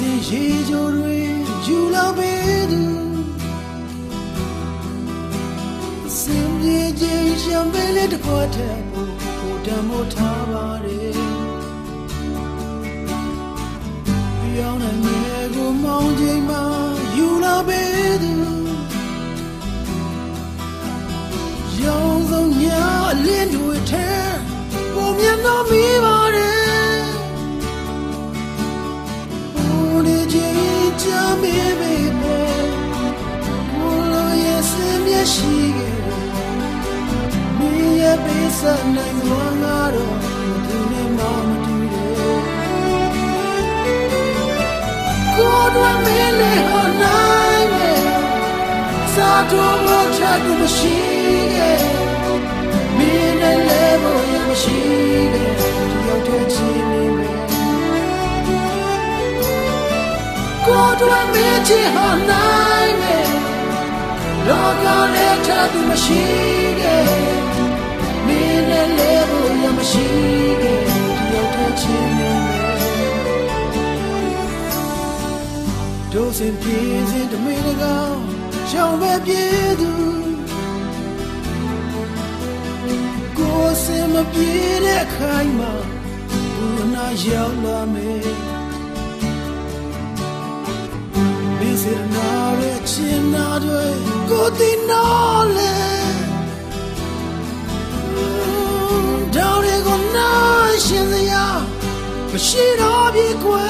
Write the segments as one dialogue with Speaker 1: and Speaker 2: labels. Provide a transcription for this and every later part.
Speaker 1: စဉ်ရေကြိုတွေယူလာပေးသူစင်ပြေခြင်းရှံပေးလေးတစ်ခွက်ထပ်ဖို့ဟိုတံမိုးထားပါရဲပြောင်းတဲ့မြေကိုမောင်းချိန်မှာယူလာပေးသူ မင်းရဲ့ပေးစနိုင်သွားငါတော့သူနဲ့မှမတူတယ်ကိုယ်တော်မင်းလေးဟောနိုင်မယ်စားတော်မချတူမရှိရဲ့မင်းနဲ့လဲဖို့ရမရှိတဲ့ဒီရောက်တဲ့ချင်းနေမယ်ကိုယ်တော်မင်းချဟောနိုင်မယ်လောက နဲ့ချတူမရှိတဲ့မင်းနဲ့လဲဖို့ရမရှိတဲ့ဒီရောက်တဲ့ချင်းနေမယ်တို့စင်ပြေးစင်တမင်းတကောင်ရှောင်းပဲပြေးသူကိုယ်စင်မပြေးတဲ့ခိုင်မှာဘူးနာရောက်လာမယ်မင်းစရနာရဲ့ ချင်နာတွေကိုတင်နော်လေတောင်းရကိုနာရှင်စရာမရှိတော့ပြီကွယ်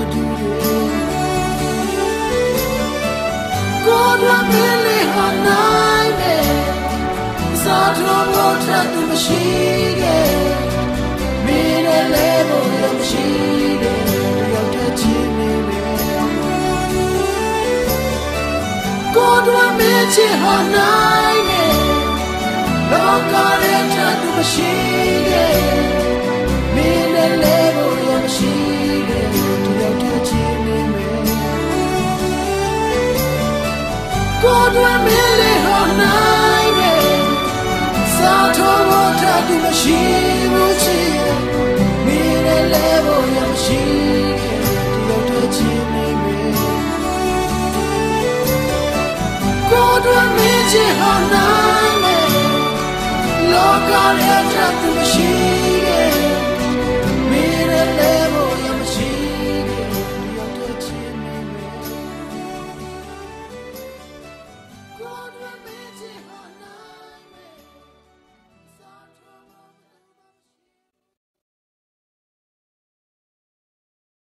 Speaker 1: မှမတူတယ်ကိုယ်တော်မင်းလေးဟာနိုင်မယ်စားတော်လို့ထပ်သူမရှိခဲ့မင်းနဲ့လဲဖို့ရမရှိခဲ့တယောက်တည်းချင်းနေမယ်ကိုယ်တော်မင်းချစ်ဟာနိုင်တယ်လောကရဲ့ထပ်သူမရှိရဲ့မင်းနဲ့လဲ ကိုယ်တော်မင်းလေး